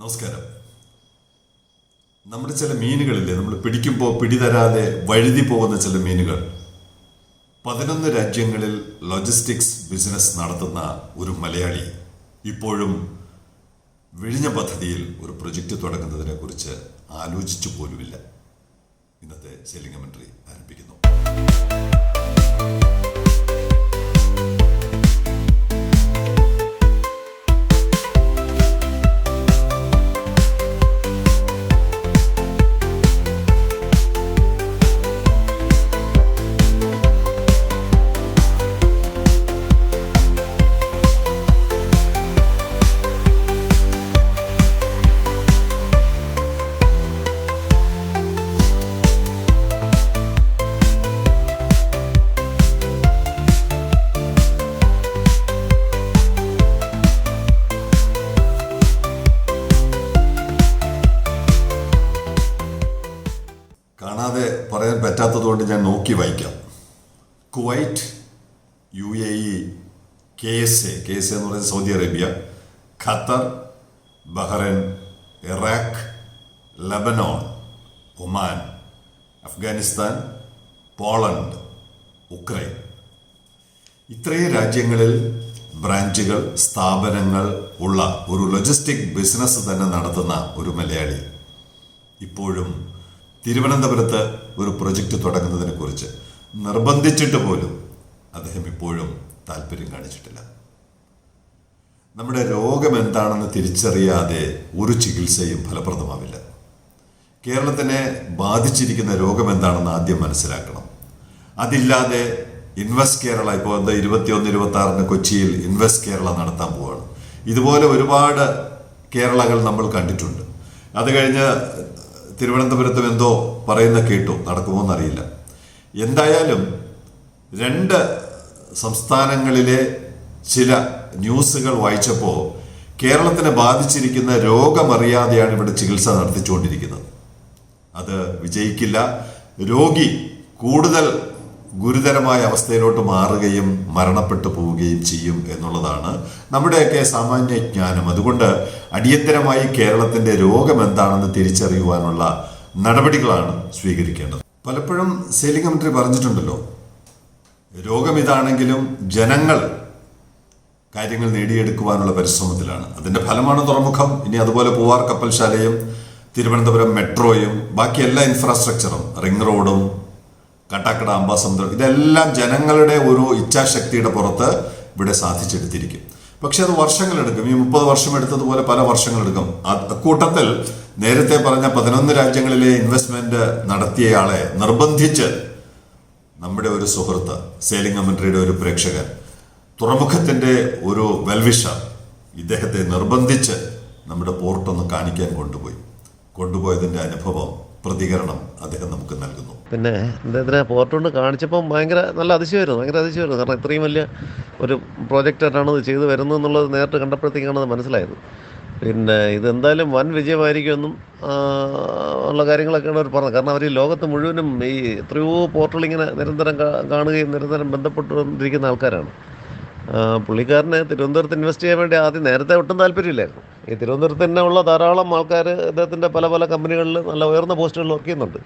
നമസ്കാരം. നമ്മുടെ ചില മീനുകളില്ലേ നമ്മൾ പിടിക്കുമ്പോൾ പിടിതരാതെ വഴുതി പോകുന്ന ചില മീനുകൾ. പതിനൊന്ന് രാജ്യങ്ങളിൽ ലോജിസ്റ്റിക്സ് ബിസിനസ് നടത്തുന്ന ഒരു മലയാളി ഇപ്പോഴും വിഴിഞ്ഞ പദ്ധതിയിൽ ഒരു പ്രൊജക്റ്റ് തുടങ്ങുന്നതിനെ കുറിച്ച് ആലോചിച്ചു പോലുമില്ല. ഇന്നത്തെ കമൻട്രി ആരംഭിക്കുന്നു. നോക്കി വായിക്കാം. Kuwait U A E K S A. K S A എന്ന് പറയുന്നത് Saudi Arabia. Qatar Bahrain Iraq Lebanon Oman Afghanistan Poland Ukraine. ഇത്രയും രാജ്യങ്ങളിൽ ബ്രാഞ്ചുകൾ സ്ഥാപനങ്ങൾ ഉള്ള ഒരു ലോജിസ്റ്റിക് ബിസിനസ് തന്നെ നടത്തുന്ന ഒരു മലയാളി. ഇപ്പോഴും തിരുവനന്തപുരത്ത് ഒരു പ്രൊജക്റ്റ് തുടങ്ങുന്നതിനെ കുറിച്ച് നിർബന്ധിച്ചിട്ട് പോലും അദ്ദേഹം ഇപ്പോഴും താല്പര്യം കാണിച്ചിട്ടില്ല. നമ്മുടെ രോഗം എന്താണെന്ന് തിരിച്ചറിയാതെ ഒരു ചികിത്സയും ഫലപ്രദമാവില്ല. കേരളത്തിനെ ബാധിച്ചിരിക്കുന്ന രോഗം എന്താണെന്ന് ആദ്യം മനസ്സിലാക്കണം. അതില്ലാതെ ഇൻവെസ്റ്റ് കേരള ഇപ്പോൾ എന്താ ഇരുപത്തിയൊന്ന് ഇരുപത്തി ആറിന് കൊച്ചിയിൽ ഇൻവെസ്റ്റ് കേരള നടത്താൻ പോവുകയാണ് ഇതുപോലെ ഒരുപാട് കേരളകൾ നമ്മൾ കണ്ടിട്ടുണ്ട്. അത് കഴിഞ്ഞ് തിരുവനന്തപുരത്തും എന്തോ പറയുന്ന കേട്ടു. നടക്കുമോ എന്നറിയില്ല എന്തായാലും രണ്ട് സംസ്ഥാനങ്ങളിലെ ചില ന്യൂസുകൾ വായിച്ചപ്പോൾ കേരളത്തിനെ ബാധിച്ചിരിക്കുന്ന രോഗമറിയാതെയാണ് ഇവിടെ ചികിത്സ നടത്തിച്ചുകൊണ്ടിരിക്കുന്നത്. അത് വിജയിക്കില്ല. രോഗി കൂടുതൽ ഗുരുതരമായ അവസ്ഥയിലോട്ട് മാറുകയും മരണപ്പെട്ടു പോവുകയും ചെയ്യും എന്നുള്ളതാണ് നമ്മുടെയൊക്കെ സാമാന്യ ജ്ഞാനം അതുകൊണ്ട് അടിയന്തരമായി കേരളത്തിന്റെ രോഗം എന്താണെന്ന് തിരിച്ചറിയുവാനുള്ള നടപടികളാണ് സ്വീകരിക്കേണ്ടത്. പലപ്പോഴും സെയിലിംഗ് മന്ത്രി പറഞ്ഞിട്ടുണ്ടല്ലോ രോഗം ഇതാണെങ്കിലും ജനങ്ങൾ കാര്യങ്ങൾ നേടിയെടുക്കുവാനുള്ള പരിശ്രമത്തിലാണ്. അതിന്റെ ഫലമാണ് തുറമുഖം. ഇനി അതുപോലെ പൂവാർ കപ്പൽശാലയും തിരുവനന്തപുരം മെട്രോയും ബാക്കി എല്ലാ ഇൻഫ്രാസ്ട്രക്ചറും റിംഗ് റോഡും കട്ടാക്കട അംബാസമുദ്രം ഇതെല്ലാം ജനങ്ങളുടെ ഒരു ഇച്ഛാശക്തിയുടെ പുറത്ത് ഇവിടെ സാധിച്ചെടുത്തിരിക്കും. പക്ഷെ അത് വർഷങ്ങളെടുക്കും. ഈ മുപ്പത് വർഷം എടുത്തതുപോലെ പല വർഷങ്ങളെടുക്കും. അക്കൂട്ടത്തിൽ നേരത്തെ പറഞ്ഞ പതിനൊന്ന് രാജ്യങ്ങളിലെ ഇൻവെസ്റ്റ്മെന്റ് നടത്തിയയാളെ നിർബന്ധിച്ച് നമ്മുടെ ഒരു സുഹൃത്ത് സേലിംഗ് ഒരു പ്രേക്ഷകൻ തുറമുഖത്തിന്റെ ഒരു വെൽവിഷ ഇദ്ദേഹത്തെ നിർബന്ധിച്ച് നമ്മുടെ പോർട്ടൊന്ന് കാണിക്കാൻ കൊണ്ടുപോയി. കൊണ്ടുപോയതിന്റെ അനുഭവം പ്രതികരണം അദ്ദേഹം നമുക്ക് നൽകുന്നു. പിന്നെ ഇദ്ദേഹത്തിനെ പോർട്ടുണ്ട് കാണിച്ചപ്പോൾ കാണിച്ചപ്പം ഭയങ്കര നല്ല അതിശയമായിരുന്നു ഭയങ്കര അതിശയമായിരുന്നു. കാരണം ഇത്രയും വലിയ ഒരു പ്രോജക്റ്റായിട്ടാണ് ഇത് ചെയ്തു വരുന്നത് എന്നുള്ളത് നേരിട്ട് കണ്ടപ്പോഴത്തേക്കാണ് മനസ്സിലായത്. പിന്നെ ഇതെന്തായാലും വൻ വിജയമായിരിക്കുമെന്നും ഉള്ള കാര്യങ്ങളൊക്കെയാണ് അവർ പറഞ്ഞത് കാരണം അവർ ഈ ലോകത്ത് മുഴുവനും ഈ എത്രയോ പോർട്ടൽ ഇങ്ങനെ നിരന്തരം കാണുകയും നിരന്തരം ബന്ധപ്പെട്ടുകൊണ്ടിരിക്കുന്ന ആൾക്കാരാണ്. പുള്ളിക്കാരന് തിരുവനന്തപുരത്ത് ഇൻവെസ്റ്റ് ചെയ്യാൻ വേണ്ടി ആദ്യം നേരത്തെ ഒട്ടും താല്പര്യമില്ലായിരുന്നു. ഈ തിരുവനന്തപുരത്ത് തന്നെ ഉള്ള ധാരാളം ആൾക്കാർ അദ്ദേഹത്തിന്റെ പല പല കമ്പനികളിൽ നല്ല ഉയർന്ന പോസ്റ്റുകളിൽ വർക്ക് ചെയ്യുന്നുണ്ട്.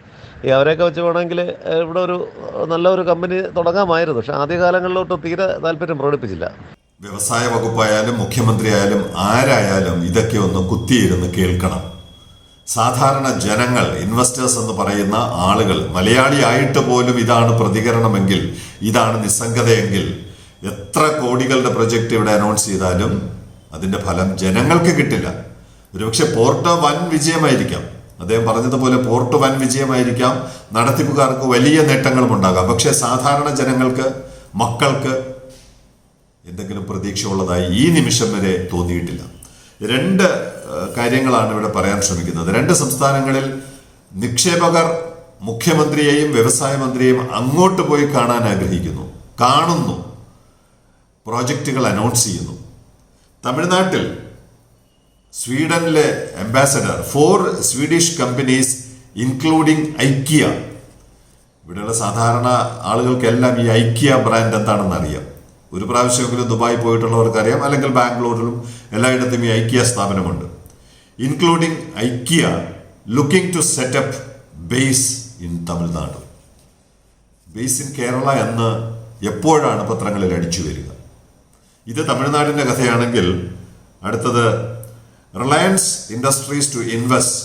ഈ അവരെയൊക്കെ വെച്ച് വേണമെങ്കിൽ ഇവിടെ ഒരു നല്ല ഒരു കമ്പനി തുടങ്ങാമായിരുന്നു. പക്ഷേ ആദ്യകാലങ്ങളിലോട്ട് തീരെ താല്പര്യം പ്രകടിപ്പിച്ചില്ല. വ്യവസായ വകുപ്പായാലും മുഖ്യമന്ത്രി ആയാലും ആരായാലും ഇതൊക്കെ ഒന്ന് കുത്തിയിരുന്ന് കേൾക്കണം. സാധാരണ ജനങ്ങൾ ഇൻവെസ്റ്റേഴ്സ് എന്ന് പറയുന്ന ആളുകൾ മലയാളി ആയിട്ട് പോലും ഇതാണ് പ്രതികരണമെങ്കിൽ ഇതാണ് നിസ്സംഗതയെങ്കിൽ എത്ര കോടികളുടെ പ്രൊജക്റ്റ് ഇവിടെ അനൗൺസ് ചെയ്താലും അതിന്റെ ഫലം ജനങ്ങൾക്ക് കിട്ടില്ല. ഒരുപക്ഷെ പോർട്ട് വൻ വിജയമായിരിക്കാം. അദ്ദേഹം പറഞ്ഞതുപോലെ പോർട്ട് വൻ വിജയമായിരിക്കാം. നടത്തിപ്പുകാർക്ക് വലിയ നേട്ടങ്ങളും ഉണ്ടാകാം. പക്ഷെ സാധാരണ ജനങ്ങൾക്ക് മക്കൾക്ക് എന്തെങ്കിലും പ്രതീക്ഷ ഉള്ളതായി ഈ നിമിഷം വരെ തോന്നിയിട്ടില്ല. രണ്ട് കാര്യങ്ങളാണ് ഇവിടെ പറയാൻ ശ്രമിക്കുന്നത്. രണ്ട് സംസ്ഥാനങ്ങളിൽ നിക്ഷേപകർ മുഖ്യമന്ത്രിയെയും വ്യവസായ മന്ത്രിയെയും അങ്ങോട്ട് പോയി കാണാൻ ആഗ്രഹിക്കുന്നു. കാണുന്നു. പ്രോജക്റ്റുകൾ അനൗൺസ് ചെയ്യുന്നു. തമിഴ്നാട്ടിൽ സ്വീഡനിലെ ambassador for Swedish companies including IKEA ഇവിടെയുള്ള സാധാരണ ആളുകൾക്കെല്ലാം ഈ ഐക്കിയ ബ്രാൻഡ് എന്താണെന്ന് അറിയാം. ഒരു പ്രാവശ്യമെങ്കിലും ദുബായ് പോയിട്ടുള്ളവർക്ക് അറിയാം അല്ലെങ്കിൽ ബാംഗ്ലൂരിലും എല്ലായിടത്തും ഈ IKEA സ്ഥാപനമുണ്ട്. Including IKEA looking to set up base in Tamil Nadu. Base in Kerala എന്ന് എപ്പോഴാണ് പത്രങ്ങളിൽ അടിച്ചു വരിക? ഇത് തമിഴ്നാടിന്റെ കഥയാണെങ്കിൽ അടുത്തത് Reliance Industries to invest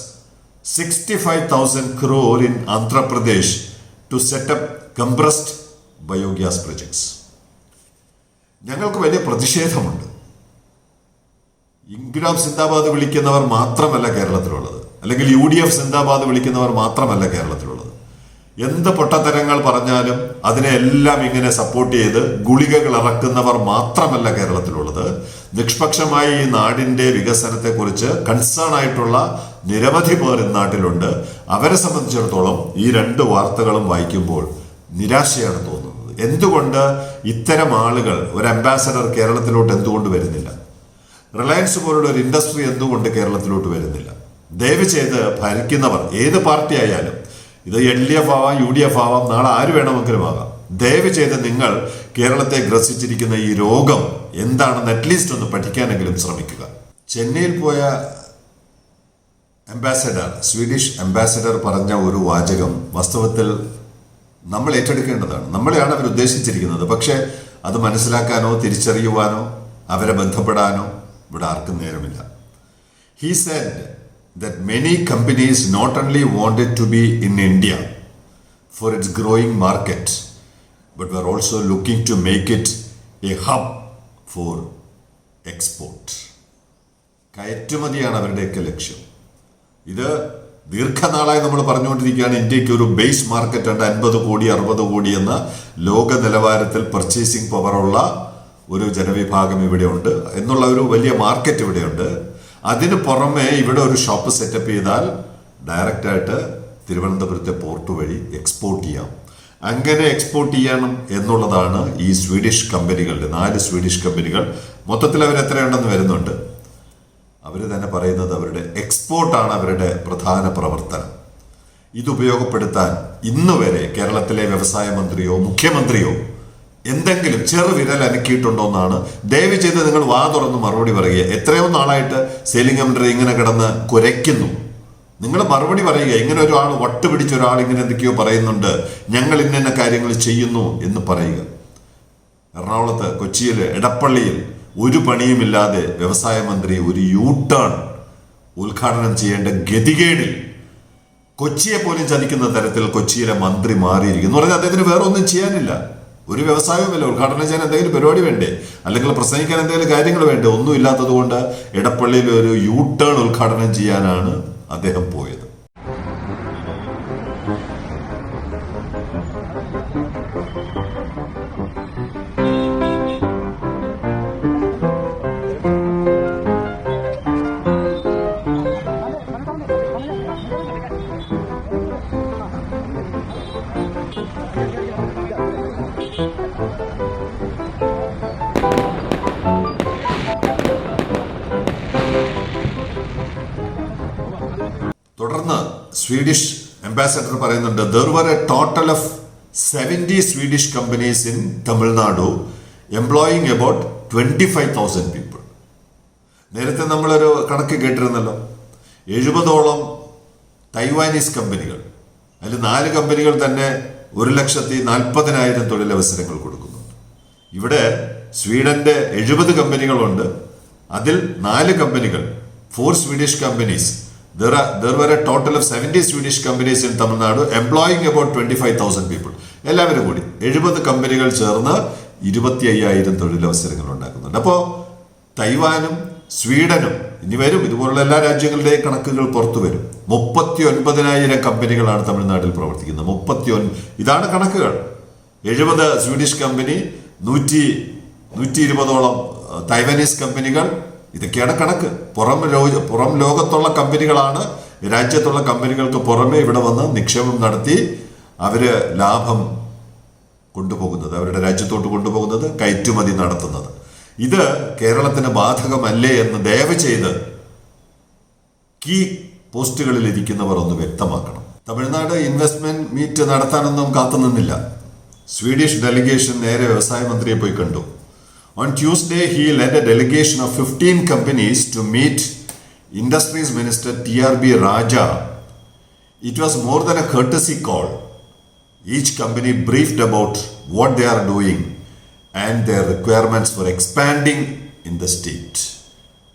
sixty five thousand crore in Andhra Pradesh to set up compressed biogas projects ഞങ്ങൾക്ക് വലിയ പ്രതിഷേധമുണ്ട്. ഇൻഗ്രാം സിന്ദാബാദ് വിളിക്കുന്നവർ മാത്രമല്ല കേരളത്തിലുള്ളത്. അല്ലെങ്കിൽ യു ഡി എഫ് സിന്ദാബാദ് വിളിക്കുന്നവർ മാത്രമല്ല കേരളത്തിലുള്ളത്. എന്ത് പൊട്ടത്തരങ്ങൾ പറഞ്ഞാലും അതിനെല്ലാം ഇങ്ങനെ സപ്പോർട്ട് ചെയ്ത് ഗുളികകൾ ഇറക്കുന്നവർ മാത്രമല്ല കേരളത്തിലുള്ളത്. നിഷ്പക്ഷമായി ഈ നാടിന്റെ വികസനത്തെക്കുറിച്ച് കൺസേൺ ആയിട്ടുള്ള നിരവധി പേർ ഈ നാട്ടിലുണ്ട്. അവരെ സംബന്ധിച്ചിടത്തോളം ഈ രണ്ട് വാർത്തകളും വായിക്കുമ്പോൾ നിരാശയാണ് തോന്നുന്നത്. എന്തുകൊണ്ട് ഇത്തരം ആളുകൾ ഒരു അംബാസഡർ കേരളത്തിലോട്ട് എന്തുകൊണ്ട് വരുന്നില്ല? റിലയൻസ് പോലുള്ള ഒരു ഇൻഡസ്ട്രി എന്തുകൊണ്ട് കേരളത്തിലോട്ട് വരുന്നില്ല? ദയവ് ചെയ്ത് ഭരിക്കുന്നവർ ഏത് പാർട്ടി ആയാലും ഇത് എൽ ഡി എഫ് ആവാം യു ഡി എഫ് ആവാം നാളെ ആര് വേണമെങ്കിലും ആകാം. ദയവ് ചെയ്ത് നിങ്ങൾ കേരളത്തെ ഗ്രസിച്ചിരിക്കുന്ന ഈ രോഗം എന്താണെന്ന് അറ്റ്ലീസ്റ്റ് ഒന്ന് പഠിക്കാനെങ്കിലും ശ്രമിക്കുക. ചെന്നൈയിൽ പോയ അംബാസഡർ സ്വീഡിഷ് അംബാസഡർ പറഞ്ഞ ഒരു വാചകം വാസ്തവത്തിൽ നമ്മൾ ഏറ്റെടുക്കേണ്ടതാണ്. നമ്മളെയാണ് അവർ ഉദ്ദേശിച്ചിരിക്കുന്നത്. പക്ഷേ അത് മനസ്സിലാക്കാനോ തിരിച്ചറിയുവാനോ അവരെ ബന്ധപ്പെടാനോ ഇവിടെ ആർക്കും നേരമില്ല. He said that many companies not only wanted to be in India for its growing market but were also looking to make it a hub for export കയറ്റുമതിയാണ് അവരുടെയൊക്കെ ലക്ഷ്യം. ഇത് ദീർഘനാളായി നമ്മൾ പറഞ്ഞുകൊണ്ടിരിക്കുകയാണ് ഇന്ത്യയ്ക്ക് ഒരു ബേസ് മാർക്കറ്റ് ഉണ്ട് അൻപത് കോടി അറുപത് കോടി എന്ന ലോക നിലവാരത്തിൽ പർച്ചേസിംഗ് പവറുള്ള ഒരു ജനവിഭാഗം ഇവിടെയുണ്ട്. എന്നുള്ള ഒരു വലിയ മാർക്കറ്റ് ഇവിടെയുണ്ട്. അതിന് പുറമെ ഇവിടെ ഒരു ഷോപ്പ് സെറ്റപ്പ് ചെയ്താൽ ഡയറക്റ്റായിട്ട് തിരുവനന്തപുരത്തെ പോർട്ട് വഴി എക്സ്പോർട്ട് ചെയ്യാം. അങ്ങനെ എക്സ്പോർട്ട് ചെയ്യണം എന്നുള്ളതാണ് ഈ സ്വീഡിഷ് കമ്പനികളുടെ നാല് സ്വീഡിഷ് കമ്പനികൾ മൊത്തത്തിൽ അവർ എത്രയുണ്ടെന്ന് വരുന്നുണ്ട്? അവർ തന്നെ പറയുന്നത് അവരുടെ എക്സ്പോർട്ടാണ് അവരുടെ പ്രധാന പ്രവർത്തനം. ഇത് ഉപയോഗപ്പെടുത്താൻ ഇന്ന് വരെ കേരളത്തിലെ വ്യവസായ മന്ത്രിയോ മുഖ്യമന്ത്രിയോ എന്തെങ്കിലും ചെറു വിരൽ അനക്കിയിട്ടുണ്ടോ എന്നാണ് ദയവ് ചെയ്ത് നിങ്ങൾ വാ തുറന്ന് മറുപടി പറയുക. എത്രയോ നാളായിട്ട് എംബ്രി ഇങ്ങനെ കിടന്ന് കുരയ്ക്കുന്നു. നിങ്ങൾ മറുപടി പറയുക. ഇങ്ങനെ ഒരാൾ വട്ടുപിടിച്ച ഒരാൾ ഇങ്ങനെ എന്തൊക്കെയോ പറയുന്നുണ്ട്. ഞങ്ങൾ ഇന്ന കാര്യങ്ങൾ ചെയ്യുന്നു എന്ന് പറയുക. എറണാകുളത്ത് കൊച്ചിയിൽ എടപ്പള്ളിയിൽ ഒരു പണിയുമില്ലാതെ വ്യവസായ മന്ത്രി ഒരു യൂ ടേൺ ഉദ്ഘാടനം ചെയ്യേണ്ട ഗതികേടിൽ കൊച്ചിയെ പോലും ചതിക്കുന്ന തരത്തിൽ കൊച്ചിയിലെ മന്ത്രി മാറിയിരിക്കുന്നു. പറഞ്ഞാൽ അദ്ദേഹത്തിന് വേറെ ഒന്നും ചെയ്യാനില്ല. ഒരു വ്യവസായവുമില്ല. ഉദ്ഘാടനം ചെയ്യാൻ എന്തെങ്കിലും പരിപാടി വേണ്ടേ? അല്ലെങ്കിൽ പ്രസംഗിക്കാൻ എന്തെങ്കിലും കാര്യങ്ങൾ വേണ്ടേ? ഒന്നും ഇല്ലാത്തത് കൊണ്ട് ഇടപ്പള്ളിയിൽ ഒരു യൂ ടേൺ ഉദ്ഘാടനം ചെയ്യാനാണ് അദ്ദേഹം പോയത്. സ്വീഡിഷ് അംബാസഡർ പറയുന്നുണ്ട് there were a total of seventy Swedish companies in Tamil Nadu employing about twenty five thousand people നേരത്തെ നമ്മളൊരു കണക്ക് കേട്ടിരുന്നല്ലോ എഴുപതോളം തൈവാനീസ് കമ്പനികൾ അതിൽ നാല് കമ്പനികൾ തന്നെ ഒരു ലക്ഷത്തി നാൽപ്പതിനായിരം തൊഴിലവസരങ്ങൾ കൊടുക്കുന്നുണ്ട്. ഇവിടെ സ്വീഡന്റെ എഴുപത് കമ്പനികളുണ്ട് അതിൽ നാല് കമ്പനികൾ four Swedish companies there there were a total of seventy Swedish companies in Tamil Nadu employing about twenty five thousand people എല്ലാവരും കൂടി എഴുപത് കമ്പനികൾ ചേർന്ന് ഇരുപത്തി അയ്യായിരം തൊഴിലവസരങ്ങൾ ഉണ്ടാക്കുന്നുണ്ട്. അപ്പോൾ തൈവാനും സ്വീഡനും ഇനി വരും. ഇതുപോലുള്ള എല്ലാ രാജ്യങ്ങളുടെയും കണക്കുകൾ പുറത്തു വരും. മുപ്പത്തി ഒൻപതിനായിരം കമ്പനികളാണ് തമിഴ്നാട്ടിൽ പ്രവർത്തിക്കുന്നത്. മുപ്പത്തി ഒൻ ഇതാണ് കണക്കുകൾ. എഴുപത് സ്വീഡിഷ് കമ്പനി നൂറ്റി നൂറ്റി ഇരുപതോളം തൈവാനീസ് കമ്പനികൾ ഇതൊക്കെയാണ് കണക്ക്. പുറം പുറം ലോകത്തുള്ള കമ്പനികളാണ്. രാജ്യത്തുള്ള കമ്പനികൾക്ക് പുറമെ ഇവിടെ വന്ന് നിക്ഷേപം നടത്തി അവർ ലാഭം കൊണ്ടുപോകുന്നത് അവരുടെ രാജ്യത്തോട്ട് കൊണ്ടുപോകുന്നത് കയറ്റുമതി നടത്തുന്നത്. ഇത് കേരളത്തിന് ബാധകമല്ലേ എന്ന് ദയവ് ചെയ്ത് കീ പോസ്റ്റുകളിൽ ഇരിക്കുന്നവർ ഒന്ന് വ്യക്തമാക്കണം. തമിഴ്നാട് ഇൻവെസ്റ്റ്മെന്റ് മീറ്റ് നടത്താനൊന്നും കാത്തുനിന്നില്ല. സ്വീഡിഷ് ഡെലിഗേഷൻ നേരെ വ്യവസായ മന്ത്രിയെ പോയി കണ്ടു. On Tuesday he led a delegation of fifteen companies to meet Industries Minister TRB Raja, it was more than a courtesy call. Each company briefed about what they are doing and their requirements for expanding in the state.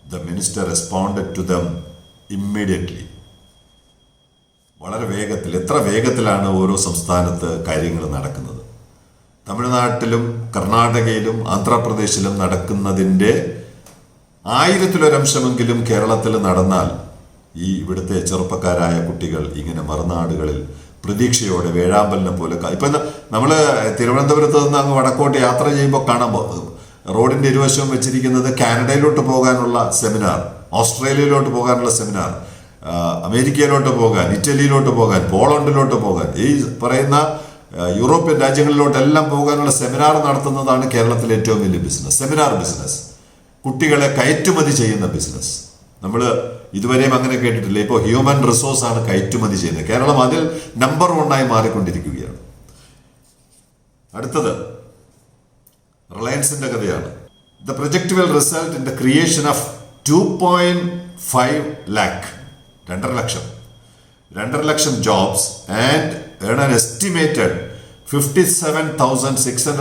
The minister responded to them immediately. വളരെ വേഗത്തിൽ എത്ര വേഗത്തിലാണ് ഓരോ സംസ്ഥാനത്ത് കാര്യങ്ങൾ നടക്കുന്നത് തമിഴ്നാട്ടിലും കർണാടകയിലും ആന്ധ്രാപ്രദേശിലും നടക്കുന്നതിന്റെ ആയിരത്തിലൊരംശമെങ്കിലും കേരളത്തിൽ നടന്നാൽ ഈ ഇവിടുത്തെ ചെറുപ്പക്കാരായ കുട്ടികൾ ഇങ്ങനെ മറുനാടുകളിൽ പ്രതീക്ഷയോടെ വേഴാമ്പലിനെ പോലെ ഇപ്പം നമ്മൾ തിരുവനന്തപുരത്ത് നിന്ന് അങ്ങ് വടക്കോട്ട് യാത്ര ചെയ്യുമ്പോൾ കാണുമ്പോൾ റോഡിന്റെ ഇരുവശവും വെച്ചിരിക്കുന്നത് കാനഡയിലോട്ട് പോകാനുള്ള സെമിനാർ ഓസ്ട്രേലിയയിലോട്ട് പോകാനുള്ള സെമിനാർ അമേരിക്കയിലോട്ട് പോകാൻ ഇറ്റലിയിലോട്ട് പോകാൻ പോളണ്ടിലോട്ട് പോകാൻ. ഈ പറയുന്ന യൂറോപ്യൻ രാജ്യങ്ങളിലോട്ടെല്ലാം പോകാനുള്ള സെമിനാർ നടത്തുന്നതാണ് കേരളത്തിലെ ഏറ്റവും വലിയ ബിസിനസ്. Seminar business. കുട്ടികളെ കയറ്റുമതി ചെയ്യുന്ന ബിസിനസ്. നമ്മൾ ഇതുവരെയും അങ്ങനെ കേട്ടിട്ടില്ല. ഇപ്പോൾ ഹ്യൂമൻ റിസോഴ്സ് ആണ് കയറ്റുമതി ചെയ്യുന്നത്. കേരളം അതിൽ നമ്പർ വണ്ണായി മാറിക്കൊണ്ടിരിക്കുകയാണ്. അടുത്തത് റിലയൻസിന്റെ കഥയാണ്. The project will result in the creation of two point five lakh രണ്ടര ലക്ഷം. രണ്ടര ലക്ഷം jobs and earn an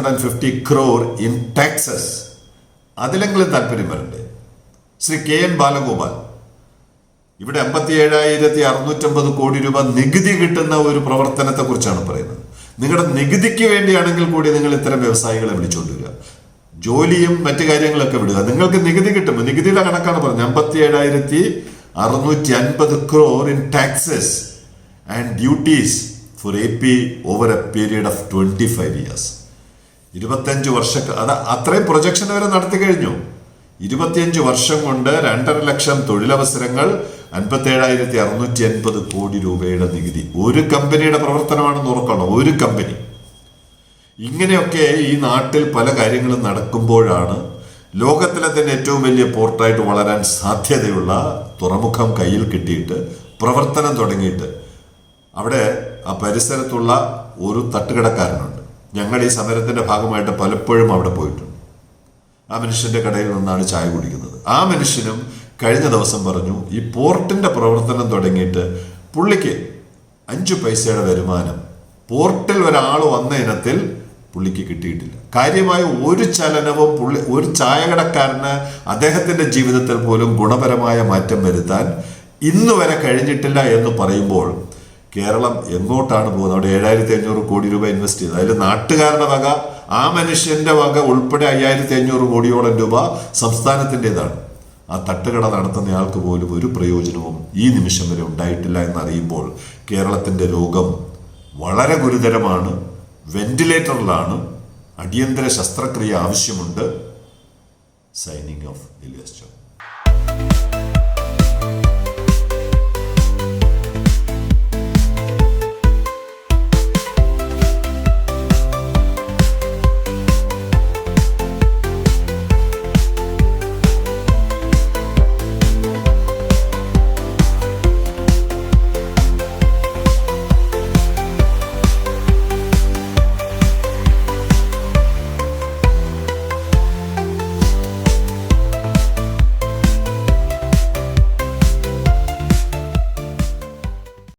and fifty crore in taxes അതിലെങ്കിലും താല്പര്യം വരണ്ടേ ശ്രീ കെ എൻ ബാലഗോപാൽ ഇവിടെ അമ്പത്തി ഏഴായിരത്തി അറുന്നൂറ്റമ്പത് കോടി രൂപ നികുതി കിട്ടുന്ന ഒരു പ്രവർത്തനത്തെ കുറിച്ചാണ് പറയുന്നത്. നിങ്ങളുടെ നികുതിക്ക് വേണ്ടിയാണെങ്കിൽ കൂടി നിങ്ങൾ ഇത്തരം വ്യവസായികളെ വിളിച്ചുകൊണ്ടുവരിക ജോലിയും മറ്റു കാര്യങ്ങളൊക്കെ വിടുക. നിങ്ങൾക്ക് നികുതി കിട്ടും. നികുതിയുടെ കണക്കാണ് പറഞ്ഞത്. അമ്പത്തി ഏഴായിരത്തി അറുന്നൂറ്റി അൻപത് crore in taxes and duties for a P over a period of twenty five years ഇരുപത്തഞ്ച് വർഷ അത് അത്രയും പ്രൊജക്ഷൻ വരെ നടത്തി കഴിഞ്ഞു. ഇരുപത്തിയഞ്ച് വർഷം കൊണ്ട് രണ്ടര ലക്ഷം തൊഴിലവസരങ്ങൾ അൻപത്തേഴായിരത്തി അറുന്നൂറ്റി അൻപത് കോടി രൂപയുടെ നികുതി. ഒരു കമ്പനിയുടെ പ്രവർത്തനമാണെന്ന് ഓർക്കണം ഒരു കമ്പനി. ഇങ്ങനെയൊക്കെ ഈ നാട്ടിൽ പല കാര്യങ്ങളും നടക്കുമ്പോഴാണ് ലോകത്തിലെ തന്നെ ഏറ്റവും വലിയ പോർട്ടായിട്ട് വളരാൻ സാധ്യതയുള്ള തുറമുഖം കയ്യിൽ കിട്ടിയിട്ട് പ്രവർത്തനം തുടങ്ങിയിട്ട് അവിടെ ആ പരിസരത്തുള്ള ഒരു തട്ടുകടക്കാരനുണ്ട്. ഞങ്ങൾ ഈ സമരത്തിന്റെ ഭാഗമായിട്ട് പലപ്പോഴും അവിടെ പോയിട്ടുണ്ട്. ആ മനുഷ്യന്റെ കടയിൽ നിന്നാണ് ചായ കുടിക്കുന്നത്. ആ മനുഷ്യനും കഴിഞ്ഞ ദിവസം പറഞ്ഞു ഈ പോർട്ടിന്റെ പ്രവർത്തനം തുടങ്ങിയിട്ട് പുള്ളിക്ക് അഞ്ചു പൈസയുടെ വരുമാനം. പോർട്ടിൽ ഒരാൾ വന്ന ഇനത്തിൽ പുള്ളിക്ക് കിട്ടിയിട്ടില്ല. കാര്യമായ ഒരു ചലനവും പുള്ളി ഒരു ചായകടക്കാരന് അദ്ദേഹത്തിന്റെ ജീവിതത്തിൽ പോലും ഗുണപരമായ മാറ്റം വരുത്താൻ ഇന്നുവരെ കഴിഞ്ഞിട്ടില്ല എന്ന് പറയുമ്പോൾ കേരളം എങ്ങോട്ടാണ് പോകുന്നത്? അവിടെ ഏഴായിരത്തി അഞ്ഞൂറ് കോടി രൂപ ഇൻവെസ്റ്റ് ചെയ്തത് അതിൽ നാട്ടുകാരുടെ വക ആ മനുഷ്യന്റെ വക ഉൾപ്പെടെ അയ്യായിരത്തി അഞ്ഞൂറ് കോടിയോളം രൂപ സംസ്ഥാനത്തിന്റെതാണ് ആ തട്ടുകട നടത്തുന്നയാൾക്ക് പോലും ഒരു പ്രയോജനവും ഈ നിമിഷം വരെ ഉണ്ടായിട്ടില്ല എന്നറിയുമ്പോൾ കേരളത്തിന്റെ രോഗം വളരെ ഗുരുതരമാണ്. വെന്റിലേറ്ററിലാണ്. അടിയന്തര ശസ്ത്രക്രിയ ആവശ്യമുണ്ട്. Signing off Elias John